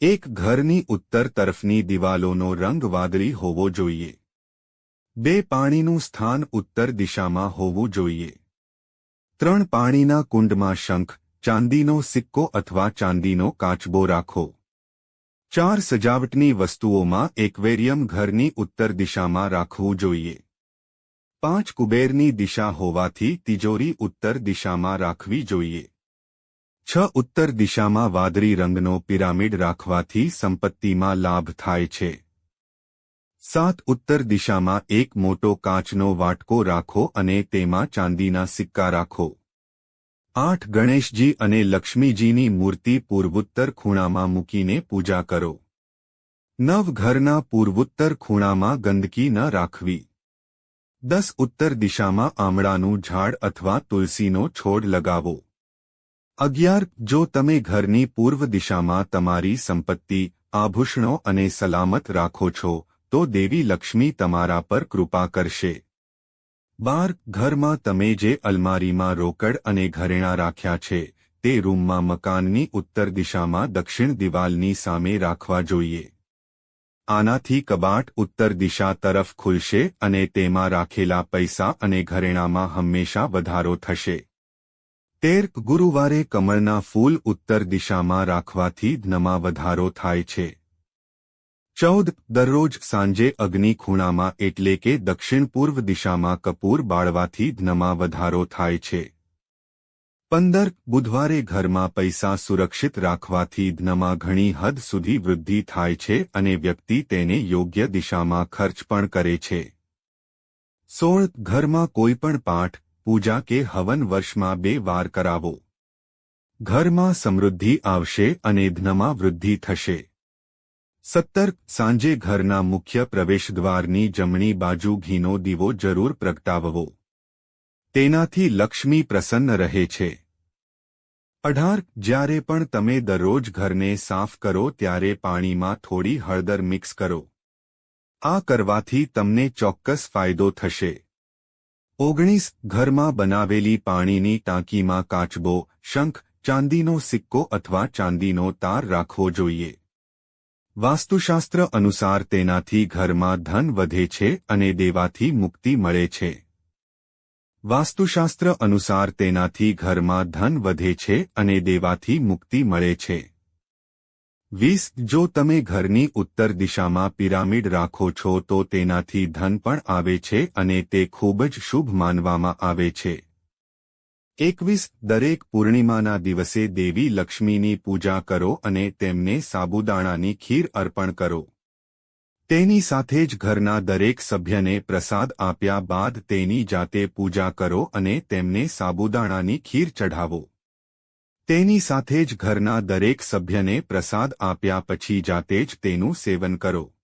એક ઘરની ઉત્તર તરફની દિવાલોનો રંગ વાદળી હોવો જોઈએ. બે પાણીનું સ્થાન ઉત્તર દિશામાં હોવું જોઈએ. ત્રણ પાણીના કુંડમાં શંખ, ચાંદીનો સિક્કો અથવા ચાંદીનો કાચબો રાખો. ચાર સજાવટની વસ્તુઓમાં એકવેરિયમ ઘરની ઉત્તર દિશામાં રાખવું જોઈએ. પાંચ કુબેરની દિશા હોવાથી તિજોરી ઉત્તર દિશામાં રાખવી જોઈએ. છ ઉત્તર દિશામાં વાદળી રંગનો પિરામિડ રાખવાથી સંપત્તિમાં લાભ થાય છે. સાત ઉત્તર દિશામાં એક મોટો કાચનો વાટકો રાખો અને તેમાં ચાંદીના સિક્કા રાખો. આઠ ગણેશજી અને લક્ષ્મીજીની મૂર્તિ પૂર્વોત્તર ખૂણામાં મૂકીને પૂજા કરો. નવ ઘરના પૂર્વોત્તર ખૂણામાં ગંદકી ન રાખવી. દસ ઉત્તર દિશામાં આમળાનું ઝાડ અથવા તુલસીનો છોડ લગાવો. અગિયાર, જો તમે ઘરની પૂર્વ દિશામાં તમારી સંપત્તિ, આભૂષણો અને સલામત રાખો છો, તો દેવી લક્ષ્મી તમારા પર કૃપા કરશે. બાર, ઘરમાં તમે જે અલમારીમાં રોકડ અને ઘરેણાં રાખ્યા છે, તે રૂમમાં મકાનની ઉત્તર દિશામાં દક્ષિણ દિવાલની સામે રાખવા જોઈએ. આનાથી કબાટ ઉત્તર દિશા તરફ ખુલશે અને તેમાં રાખેલા પૈસા અને ઘરેણામાં હંમેશા વધારો થશે. તેર ગુરુવારે કમળના ફૂલ ઉત્તર દિશામાં રાખવાથી ધનમાં વધારો થાય છે. ચૌદ, દરરોજ સાંજે અગ્નિ ખૂણામાં એટલે કે દક્ષિણ પૂર્વ દિશામાં કપૂર બાળવાથી ધનમાં વધારો થાય છે. પંદર, બુધવારે ઘરમાં પૈસા સુરક્ષિત રાખવાથી ધનમાં ઘણી હદ સુધી વૃદ્ધિ થાય છે અને વ્યક્તિ તેને યોગ્ય દિશામાં ખર્ચ પણ કરે છે. સોળ, ઘરમાં કોઈપણ પાઠ પૂજા કે હવન વર્ષમાં બે વાર કરાવો. ઘરમાં સમૃદ્ધિ આવશે અને ધનમાં વૃદ્ધિ થશે. સત્તર, સાંજે ઘરના મુખ્ય પ્રવેશદ્વારની જમણી બાજુ ઘીનો દીવો જરૂર પ્રગટાવવો. તેનાથી લક્ષ્મી પ્રસન્ન રહે છે. અઢાર, જ્યારે પણ તમે દરરોજ ઘરને સાફ કરો ત્યારે પાણીમાં થોડી હળદર મિક્સ કરો. આ કરવાથી તમને ચોક્કસ ફાયદો થશે. ઓગણીસ ઘરમાં બનાવેલી પાણીની ટાંકીમાં કાચબો, શંખ, ચાંદીનો સિક્કો અથવા ચાંદીનો તાર રાખવો જોઈએ. વાસ્તુશાસ્ત્ર અનુસાર તેનાથી ઘરમાં ધન વધે છે અને દેવાથી મુક્તિ મળે છે. વાસ્તુશાસ્ત્ર અનુસાર તેનાથી ઘરમાં ધન વધે છે અને દેવાથી મુક્તિ મળે છે. વીસ, જો તમે ઘરની ઉત્તર દિશામાં પિરામિડ રાખો છો તો તેનાથી ધન પણ આવે છે અને તે ખૂબ જ શુભ માનવામાં આવે છે. એકવીસ, દરેક પૂર્ણિમાના દિવસે દેવી લક્ષ્મીની પૂજા કરો અને તેમને સાબુદાણાની ખીર અર્પણ કરો. તેની સાથે જ ઘરના દરેક સભ્યને પ્રસાદ આપ્યા બાદ તેની જાતે પૂજા કરો અને તેમને સાબુદાણાની ખીર ચઢાવો. તેની સાથે જ ઘરના દરેક સભ્યને પ્રસાદ આપ્યા પછી જાતે જ તેનું સેવન કરો.